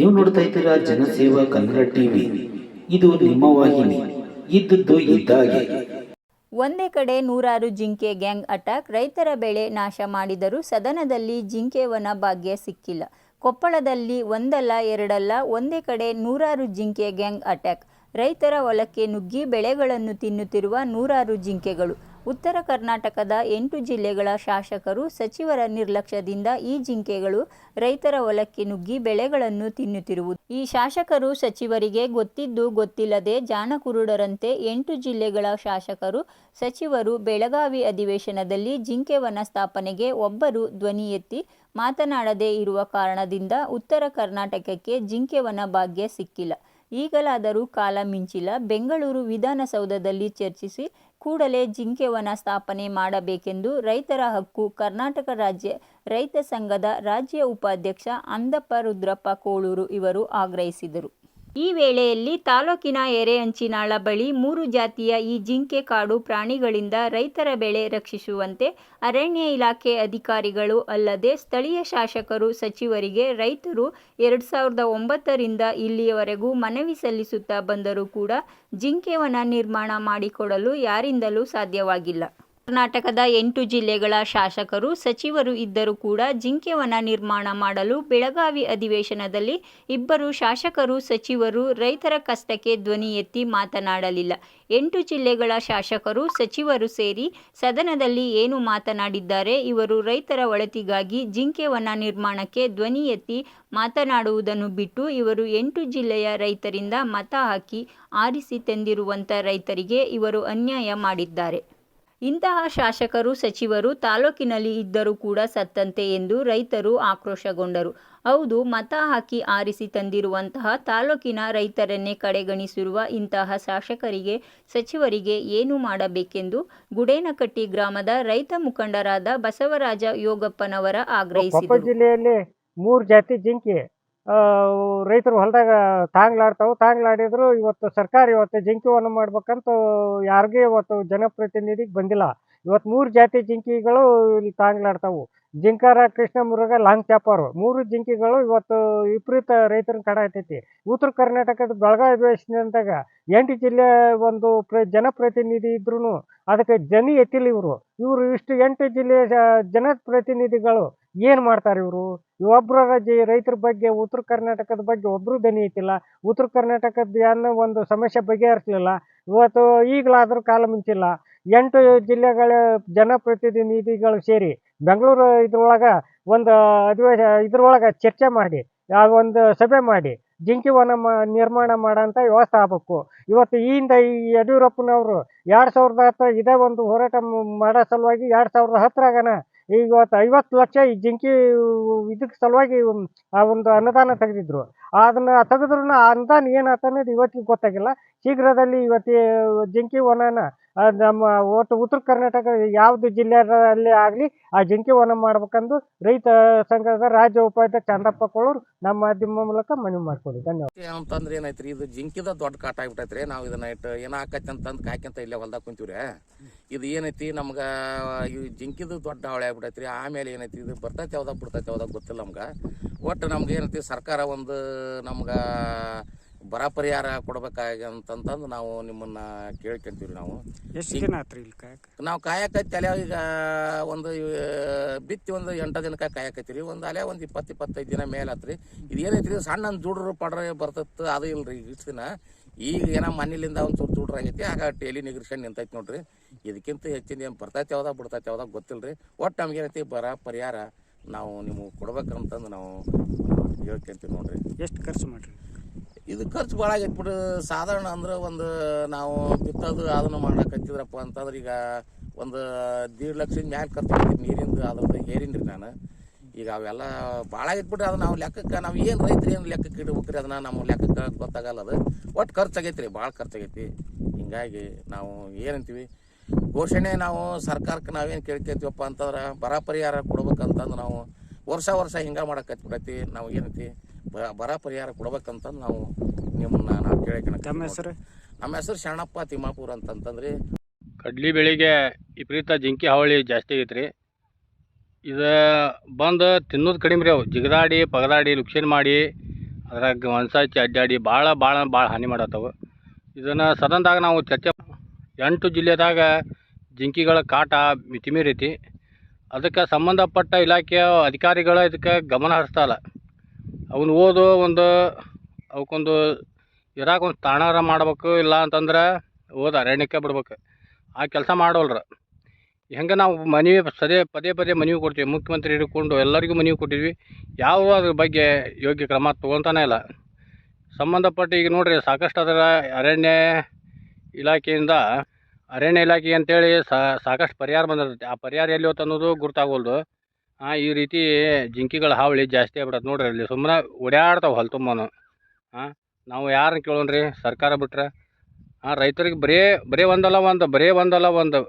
ನೀವು ನೋಡ್ತಾ ಇದ್ದೀರಾ ಜನಸೇವಾ ಕನ್ನಡ ಟಿವಿ. ಇದು ನಿಮ್ಮ ವಾಹಿನಿ. ಇದ್ದದ್ದು ಇದ್ದಾಗೆ. ಒಂದೇ ಕಡೆ ನೂರಾರು ಜಿಂಕೆ ಗ್ಯಾಂಗ್ ಅಟ್ಯಾಕ್, ರೈತರ ಬೆಳೆ ನಾಶ ಮಾಡಿದರೂ ಸದನದಲ್ಲಿ ಜಿಂಕೆ ವನ ಭಾಗ್ಯ ಸಿಕ್ಕಿಲ್ಲ. ಕೊಪ್ಪಳದಲ್ಲಿ ಒಂದಲ್ಲ, ಎರಡಲ್ಲ, ಒಂದೇ ಕಡೆ ನೂರಾರು ಜಿಂಕೆ ಗ್ಯಾಂಗ್ ಅಟ್ಯಾಕ್. ರೈತರ ಹೊಲಕ್ಕೆ ನುಗ್ಗಿ ಬೆಳೆಗಳನ್ನು ತಿನ್ನುತ್ತಿರುವ ನೂರಾರು ಜಿಂಕೆಗಳು. ಉತ್ತರ ಕರ್ನಾಟಕದ ಎಂಟು ಜಿಲ್ಲೆಗಳ ಶಾಸಕರು ಸಚಿವರ ನಿರ್ಲಕ್ಷ್ಯದಿಂದ ಈ ಜಿಂಕೆಗಳು ರೈತರ ಹೊಲಕ್ಕೆ ನುಗ್ಗಿ ಬೆಳೆಗಳನ್ನು ತಿನ್ನುತ್ತಿರುವುದು. ಈ ಶಾಸಕರು ಸಚಿವರಿಗೆ ಗೊತ್ತಿದ್ದು ಗೊತ್ತಿಲ್ಲದೆ ಜಾಣಕುರುಡರಂತೆ ಎಂಟು ಜಿಲ್ಲೆಗಳ ಶಾಸಕರು, ಸಚಿವರು ಬೆಳಗಾವಿ ಅಧಿವೇಶನದಲ್ಲಿ ಜಿಂಕೆವನ ಸ್ಥಾಪನೆಗೆ ಒಬ್ಬರು ಧ್ವನಿ ಎತ್ತಿ ಮಾತನಾಡದೇ ಇರುವ ಕಾರಣದಿಂದ ಉತ್ತರ ಕರ್ನಾಟಕಕ್ಕೆ ಜಿಂಕೆವನ ಭಾಗ್ಯ ಸಿಕ್ಕಿಲ್ಲ. ಈಗಲಾದರೂ ಕಾಲ ಮಿಂಚಿಲ್ಲ. ಬೆಂಗಳೂರು ವಿಧಾನಸೌಧದಲ್ಲಿ ಚರ್ಚಿಸಿ ಕೂಡಲೇ ಜಿಂಕೆವನ ಸ್ಥಾಪನೆ ಮಾಡಬೇಕೆಂದು ರೈತರ ಹಕ್ಕು ಕರ್ನಾಟಕ ರಾಜ್ಯ ರೈತ ಸಂಘದ ರಾಜ್ಯ ಉಪಾಧ್ಯಕ್ಷ ಅಂದಪ್ಪ ರುದ್ರಪ್ಪ ಕೋಳೂರು ಇವರು ಆಗ್ರಹಿಸಿದರು. ಈ ವೇಳೆಯಲ್ಲಿ ತಾಲೂಕಿನ ಎರೆಹಂಚಿನಾಳ ಬಳಿ ಮೂರು ಜಾತಿಯ ಈ ಜಿಂಕೆ ಕಾಡು ಪ್ರಾಣಿಗಳಿಂದ ರೈತರ ಬೆಳೆ ರಕ್ಷಿಸುವಂತೆ ಅರಣ್ಯ ಇಲಾಖೆ ಅಧಿಕಾರಿಗಳು ಅಲ್ಲದೆ ಸ್ಥಳೀಯ ಶಾಸಕರು ಸಚಿವರಿಗೆ ರೈತರು ಎರಡು ಸಾವಿರದ ಒಂಬತ್ತರಿಂದ ಇಲ್ಲಿಯವರೆಗೂ ಮನವಿ ಸಲ್ಲಿಸುತ್ತಾ ಬಂದರೂ ಕೂಡ ಜಿಂಕೆವನ ನಿರ್ಮಾಣ ಮಾಡಿಕೊಡಲು ಯಾರಿಂದಲೂ ಸಾಧ್ಯವಾಗಿಲ್ಲ. ಕರ್ನಾಟಕದ ಎಂಟು ಜಿಲ್ಲೆಗಳ ಶಾಸಕರು, ಸಚಿವರು ಇದ್ದರೂ ಕೂಡ ಜಿಂಕೆವನ ನಿರ್ಮಾಣ ಮಾಡಲು ಬೆಳಗಾವಿ ಅಧಿವೇಶನದಲ್ಲಿ ಇಬ್ಬರು ಶಾಸಕರು, ಸಚಿವರು ರೈತರ ಕಷ್ಟಕ್ಕೆ ಧ್ವನಿ ಎತ್ತಿ ಮಾತನಾಡಲಿಲ್ಲ. ಎಂಟು ಜಿಲ್ಲೆಗಳ ಶಾಸಕರು, ಸಚಿವರು ಸೇರಿ ಸದನದಲ್ಲಿ ಏನು ಮಾತನಾಡಿದ್ದಾರೆ, ಇವರು ರೈತರ ಒಳತಿಗಾಗಿ ಜಿಂಕೆವನ ನಿರ್ಮಾಣಕ್ಕೆ ಧ್ವನಿ ಎತ್ತಿ ಮಾತನಾಡುವುದನ್ನು ಬಿಟ್ಟು ಇವರು ಎಂಟು ಜಿಲ್ಲೆಯ ರೈತರಿಂದ ಮತ ಹಾಕಿ ಆರಿಸಿ ತಂದಿರುವಂಥ ರೈತರಿಗೆ ಇವರು ಅನ್ಯಾಯ ಮಾಡಿದ್ದಾರೆ. ಇಂತಹ ಶಾಸಕರು ಸಚಿವರು ತಾಲೂಕಿನಲ್ಲಿ ಇದ್ದರೂ ಕೂಡ ಸತ್ತಂತೆ ಎಂದು ರೈತರು ಆಕ್ರೋಶಗೊಂಡರು. ಹೌದು ಮತ ಹಾಕಿ ಆರಿಸಿ ತಂದಿರುವಂತಹ ತಾಲೂಕಿನ ರೈತರನ್ನೇ ಕಡೆಗಣಿಸಿರುವ ಇಂತಹ ಶಾಸಕರಿಗೆ ಸಚಿವರಿಗೆ ಏನು ಮಾಡಬೇಕೆಂದು ಗುಡೇನಕಟ್ಟಿ ಗ್ರಾಮದ ರೈತ ಮುಖಂಡರಾದ ಬಸವರಾಜ ಯೋಗಪ್ಪನವರ ಆಗ್ರಹಿಸಿದರು. ಜಿಲ್ಲೆಯಲ್ಲಿ ಮೂರು ಜಾತಿ ಜಿಂಕಿ. ರೈತರು ಹೊಲದಾಗ ತಾಂಗ್ಲಾಡ್ತಾವು. ತಾಂಗ್ಲಾಡಿದ್ರು ಇವತ್ತು ಸರ್ಕಾರ ಇವತ್ತು ಜಿಂಕಿವನ್ನು ಮಾಡ್ಬೇಕಂತ ಯಾರಿಗೂ ಇವತ್ತು ಜನಪ್ರತಿನಿಧಿಗೆ ಬಂದಿಲ್ಲ. ಇವತ್ತು ಮೂರು ಜಾತಿ ಜಿಂಕಿಗಳು ಇಲ್ಲಿ ತಾಂಗ್ಲಾಡ್ತಾವು. ಜಿಂಕಾರ, ಕೃಷ್ಣ, ಮುರುಘ, ಲಾಂಗ್ ಚಾಪರು ಮೂರು ಜಿಂಕಿಗಳು ಇವತ್ತು ವಿಪರೀತ ರೈತರನ್ನ ಕಡಾಯ್ತೈತಿ ಉತ್ತರ ಕರ್ನಾಟಕದ ಬೆಳಗಾವಿ ಅಧಿವೇಶನದಾಗ ಎಂಟು ಜಿಲ್ಲೆ ಒಂದು ಪ್ರ, ಜನಪ್ರತಿನಿಧಿ ಇದ್ರೂ ಅದಕ್ಕೆ ಜನಿ ಎತ್ತಿಲ್ಲ ಇವರು. ಇವರು ಇಷ್ಟು ಎಂಟು ಜಿಲ್ಲೆಯ ಜನಪ್ರತಿನಿಧಿಗಳು ಏನು ಮಾಡ್ತಾರೆ ಇವರು? ಒಬ್ಬರ ರೈತರ ಬಗ್ಗೆ ಉತ್ತರ ಕರ್ನಾಟಕದ ಬಗ್ಗೆ ಒಬ್ಬರು ದನಿ ಐತಿಲ್ಲ. ಉತ್ತರ ಕರ್ನಾಟಕದ ಏನೋ ಒಂದು ಸಮಸ್ಯೆ ಬಗೆಹರಿಸಲಿಲ್ಲ. ಇವತ್ತು ಈಗಲಾದರೂ ಕಾಲ ಮುಂಚಿಲ್ಲ. ಎಂಟು ಜಿಲ್ಲೆಗಳ ಜನಪ್ರತಿನಿಧಿಗಳು ಸೇರಿ ಬೆಂಗಳೂರು ಇದ್ರೊಳಗೆ ಒಂದು ಅಧಿವೇಶ, ಇದ್ರೊಳಗೆ ಚರ್ಚೆ ಮಾಡಿ, ಆ ಒಂದು ಸಭೆ ಮಾಡಿ, ಜಿಂಕಿ ವನ ಮ, ನಿರ್ಮಾಣ ಮಾಡೋಂಥ ವ್ಯವಸ್ಥೆ ಆಗಬೇಕು. ಇವತ್ತು ಈ ಹಿಂದೆ ಈ ಯಡಿಯೂರಪ್ಪನವರು ಎರಡು ಸಾವಿರದ ಹತ್ತು ಇದೇ ಒಂದು ಹೋರಾಟ ಮಾಡೋ ಸಲುವಾಗಿ ಎರಡು ಸಾವಿರದ ಹತ್ತರಾಗನ ಈಗ ಇವತ್ತು ಐವತ್ತು ಲಕ್ಷ ಈ ಜಿಂಕಿ ಇದಕ್ಕೆ ಸಲುವಾಗಿ ಆ ಒಂದು ಅನುದಾನ ತೆಗೆದಿದ್ರು. ಅದನ್ನ ತೆಗೆದ್ರು ಆ ಅನುದಾನ ಏನಾಯ್ತು ಅನ್ನೋದು ಇವತ್ತಿಗೆ ಗೊತ್ತಾಗಿಲ್ಲ. ಶೀಘ್ರದಲ್ಲಿ ಇವತ್ತು ಜಿಂಕಿ ವನನ ನಮ್ಮ ಒಟ್ಟು ಉತ್ತರ ಕರ್ನಾಟಕ ಯಾವುದು ಜಿಲ್ಲೆಯಲ್ಲಿ ಆಗಲಿ ಆ ಜಿಂಕೆ ವನ ಮಾಡ್ಬೇಕಂದು ರೈತ ಸಂಘದ ರಾಜ್ಯ ಉಪಾಧ್ಯಕ್ಷ ಚಂದಪ್ಪ ಕೊಳ್ಳೂರು ನಮ್ಮ ಮಾಧ್ಯಮ ಮೂಲಕ ಮನವಿ ಮಾಡ್ಕೊಳ್ಳಿ ಧನ್ಯವಾದ. ಅಂತಂದ್ರೆ ರೀ ಇದು ಜಿಂಕಿದ ದೊಡ್ಡ ಕಾಟ ಆಗ್ಬಿಟ್ಟೈತ್ರಿ. ನಾವು ಇದನ್ನ ಇಟ್ಟು ಏನ ಆಕೈತಿ ಅಂತಂದು ಕಾಯ್ಕಂತ ಇಲ್ಲೇ ಹೊಲ್ದಾಗ ಕುಂತೀವ್ರಿ. ಇದು ಏನೈತಿ, ನಮ್ಗೆ ಈ ಜಿಂಕಿದು ದೊಡ್ಡ ಹಾವಳಿ ಆಗ್ಬಿಟ್ಟೈತ್ರಿ. ಆಮೇಲೆ ಏನೈತಿ, ಇದು ಬರ್ತೈತೆ ಯಾವ್ದಾಗ ಬಿಡ್ತೈತೆ ಯಾವ್ದಾಗ ಗೊತ್ತಿಲ್ಲ ನಮ್ಗೆ. ಒಟ್ಟು ನಮ್ಗೆ ಏನೈತಿ, ಸರ್ಕಾರ ಒಂದು ನಮ್ಗೆ ಬರ ಪರಿಹಾರ ಕೊಡ್ಬೇಕಾಗಿ ಅಂತಂತಂದು ನಾವು ನಿಮ್ಮನ್ನ ಕೇಳ್ಕೊಂತೀವಿ ನಾವು. ಎಷ್ಟು ದಿನ ಆತ್ರಿ ಇಲ್ಲಿ ಕಾಯಕ? ನಾವು ಕಾಯಕೈತಿ ಅಲೆ ಈಗ ಒಂದು ಬಿತ್ತಿ ಒಂದು ಎಂಟು ದಿನಕ್ಕೆ ಕಾಯಕೈತಿರಿ. ಒಂದು ಅಲೆ ಒಂದು ಇಪ್ಪತ್ತು ಇಪ್ಪತ್ತೈದು ದಿನ ಮೇಲೆ ಆತ್ರಿ. ಇದು ಏನೈತ್ರಿ? ಸಣ್ಣ ದುಡ್ರು ಪಡ್ರ ಬರ್ತೈತೆ ಅದು ಇಲ್ರಿ ಇಷ್ಟು ದಿನ. ಈಗ ಏನೋ ಮನೇಲಿಂದ ಒಂದು ಚೂರು ಚೂಡ್ರ ಆಗೈತಿ ಆಗ ಟೇಲಿ ನಿಗ್ರಿಸ್ಕೊಂಡು ನಿಂತೈತಿ ನೋಡ್ರಿ. ಇದಕ್ಕಿಂತ ಹೆಚ್ಚಿನ ಏನು ಬರ್ತೈತೆ ಯಾವ್ದಾಗ ಬಿಡ್ತೈತೆ ಯಾವ್ದಾಗ ಗೊತ್ತಿಲ್ರಿ. ಒಟ್ಟು ನಮ್ಗೆ ಏನೈತಿ? ಬರ ಪರಿಹಾರ ನಾವು ನಿಮಗೆ ಕೊಡ್ಬೇಕಂತಂದು ನಾವು ಹೇಳ್ಕೊಂತೀವಿ ನೋಡ್ರಿ. ಎಷ್ಟು ಖರ್ಚು ಮಾಡ್ರಿ? ಇದು ಖರ್ಚು ಭಾಳ ಆಗೈತೆ ಸಾಧಾರಣ ಅಂದ್ರೆ ಒಂದು ನಾವು ಬಿತ್ತೋದು ಅದನ್ನು ಮಾಡಕತ್ತಿದ್ರಪ್ಪ ಅಂತಂದ್ರೆ ಈಗ ಒಂದು ದೀಡ್ ಲಕ್ಷದ ಮ್ಯಾಲೆ ಖರ್ಚು ಆಗೈತಿ ನೀರಿಂದು, ಅದ್ರದ್ದು ರೀ ನಾನು. ಈಗ ಅವೆಲ್ಲ ಭಾಳ ಆಗಿಟ್ಬಿಟ್ರೆ ಅದು ನಾವು ಲೆಕ್ಕಕ್ಕೆ, ನಾವು ಏನು ರೈತರು ಏನು ಲೆಕ್ಕಕ್ಕೆ ಇಡ್ಬೇಕ್ರಿ ಅದನ್ನ ನಮ್ಮ ಲೆಕ್ಕಕ್ಕೆ ಗೊತ್ತಾಗಲ್ಲ ಅದು ಒಟ್ಟು ಖರ್ಚು ಆಗೈತೆ ರೀ, ಭಾಳ ಖರ್ಚು ಆಗೈತಿ. ಹಿಂಗಾಗಿ ನಾವು ಏನಂತೀವಿ ಘೋಷಣೆ ನಾವು ಸರ್ಕಾರಕ್ಕೆ ನಾವೇನು ಕೇಳ್ಕೊಂತೀವಪ್ಪ ಅಂತಂದ್ರೆ ಬರ ಪರಿಹಾರ ಕೊಡ್ಬೇಕಂತಂದು ನಾವು ವರ್ಷ ವರ್ಷ ಹಿಂಗೆ ಮಾಡಕತ್ಬಿಡೈತಿ ನಾವು ಏನೈತಿ ಬ- ಬರ ಪರಿಹಾರ ಕೊಡ್ಬೇಕಂತಂದು ನಾವು ನಿಮ್ಮನ್ನ ನಾವು ಕೇಳಕ್ಕೆ ತಮ್ಮ ಹೆಸರು? ನಮ್ಮ ಹೆಸರು ಶರಣಪ್ಪ ತಿಮ್ಮಾಪುರ ಅಂತಂತಂದ್ರಿ. ಕಡ್ಲಿ ಬೆಳೆಗೆ ವಿಪರೀತ ಜಿಂಕಿ ಹಾವಳಿ ಜಾಸ್ತಿ ಐತ್ರಿ ರೀ ಇದು ಬಂದು ತಿನ್ನೋದು ಕಡಿಮೆ ರೀ ಅವು. ಜಿಗದಾಡಿ ಪಗದಾಡಿ ಲುಕ್ಷನ್ ಮಾಡಿ ಅದ್ರಾಗ ಒಂದ್ಸಾಚಿ ಅಡ್ಡಾಡಿ ಭಾಳ ಭಾಳ ಭಾಳ ಹಾನಿ ಮಾಡತ್ತವು. ಇದನ್ನು ಸದನದಾಗ ನಾವು ಚರ್ಚೆ ಎಂಟು ಜಿಲ್ಲೆದಾಗ ಜಿಂಕಿಗಳ ಕಾಟ ಮಿತಿಮೀರೈತಿ. ಅದಕ್ಕೆ ಸಂಬಂಧಪಟ್ಟ ಇಲಾಖೆಯ ಅಧಿಕಾರಿಗಳು ಇದಕ್ಕೆ ಗಮನ ಹರಿಸ್ತಾಯಿಲ್ಲ ಅವನು ಓದು ಒಂದು ಅವಕ್ಕೊಂದು ಇರಾಕ ಒಂದು ತಾಣಾರ ಮಾಡ್ಬೇಕು ಇಲ್ಲ ಅಂತಂದ್ರೆ ಓದ್ ಅರಣ್ಯಕ್ಕೆ ಬಿಡ್ಬೇಕು. ಆ ಕೆಲಸ ಮಾಡೋಲ್ರ. ಹೆಂಗೆ ನಾವು ಮನವಿ ಸದೇ ಪದೇ ಪದೇ ಮನವಿ ಕೊಡ್ತೀವಿ. ಮುಖ್ಯಮಂತ್ರಿ ಹಿಡ್ಕೊಂಡು ಎಲ್ಲರಿಗೂ ಮನವಿ ಕೊಟ್ಟಿದ್ವಿ. ಯಾವ ಅದ್ರ ಬಗ್ಗೆ ಯೋಗ್ಯ ಕ್ರಮ ತೊಗೊತಾನೆ ಇಲ್ಲ. ಸಂಬಂಧಪಟ್ಟ ಈಗ ನೋಡಿರಿ, ಸಾಕಷ್ಟು ಅದರ ಅರಣ್ಯ ಇಲಾಖೆಯಿಂದ, ಅರಣ್ಯ ಇಲಾಖೆ ಅಂತೇಳಿ ಸಾಕಷ್ಟು ಪರಿಹಾರ ಬಂದಿರ್ತೈತಿ. ಆ ಪರಿಹಾರ ಎಲ್ಲಿ ಹೋತ್ ಅನ್ನೋದು ಗುರ್ತಾಗೋಲ್ದು. ಹಾಂ ಈ ರೀತಿ ಜಿಂಕೆಗಳ ಹಾವಳಿ ಜಾಸ್ತಿ ಆಗ್ಬಿಡತ್ತೆ ನೋಡ್ರಿ ಅಲ್ಲಿ. ಸುಮ್ಮನೆ ಓಡಾಡ್ತಾವೆ ಹೊಲ ತುಂಬಾನು. ಹಾಂ ನಾವು ಯಾರನ್ನ ಕೇಳೋಣ್ರಿ? ಸರ್ಕಾರ ಬಿಟ್ರೆ? ಹಾಂ ರೈತರಿಗೆ ಬರೇ ಬರೇ ಒಂದಲ್ಲ ಒಂದು, ಬರೇ ಒಂದಲ್ಲ ಒಂದು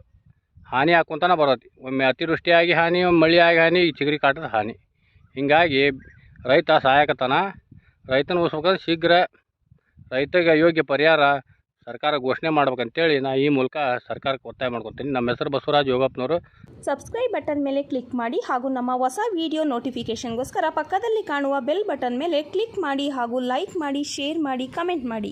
ಹಾನಿ ಹಾಕ್ಕೊಂತಾನೆ ಬರತ್ತೆ ಒಮ್ಮೆ ಅತಿವೃಷ್ಟಿಯಾಗಿ ಹಾನಿ ಆಗಿ ಹಾನಿ, ಈ ಚಿಗರಿ ಕಾಟದ ಹಾನಿ. ಹೀಗಾಗಿ ರೈತ ಸಹಾಯಕತನ. ರೈತನ ಉಳಿಸ್ಬೇಕಂದ್ರೆ ಶೀಘ್ರ ರೈತಗೆ ಯೋಗ್ಯ ಪರಿಹಾರ. ಸರ್ಕಾರ ಘೋಷಣೆ ಮಾಡ್ಬೇಕಂತೇಳಿ ನಾ ಈ ಮೂಲಕ ಸರ್ಕಾರಕ್ಕೆ ಒತ್ತಾಯ ಮಾಡ್ಕೊತೀನಿ. ನಮ್ಮ ಹೆಸರು ಬಸವರಾಜ್ ಯೋಗಪ್ಪನವರು. ಸಬ್ಸ್ಕ್ರೈಬ್ ಬಟನ್ ಮೇಲೆ ಕ್ಲಿಕ್ ಮಾಡಿ ಹಾಗೂ ನಮ್ಮ ಹೊಸ ವಿಡಿಯೋ ನೋಟಿಫಿಕೇಷನ್ಗೋಸ್ಕರ ಪಕ್ಕದಲ್ಲಿ ಕಾಣುವ ಬೆಲ್ ಬಟನ್ ಮೇಲೆ ಕ್ಲಿಕ್ ಮಾಡಿ ಹಾಗೂ ಲೈಕ್ ಮಾಡಿ ಶೇರ್ ಮಾಡಿ ಕಮೆಂಟ್ ಮಾಡಿ.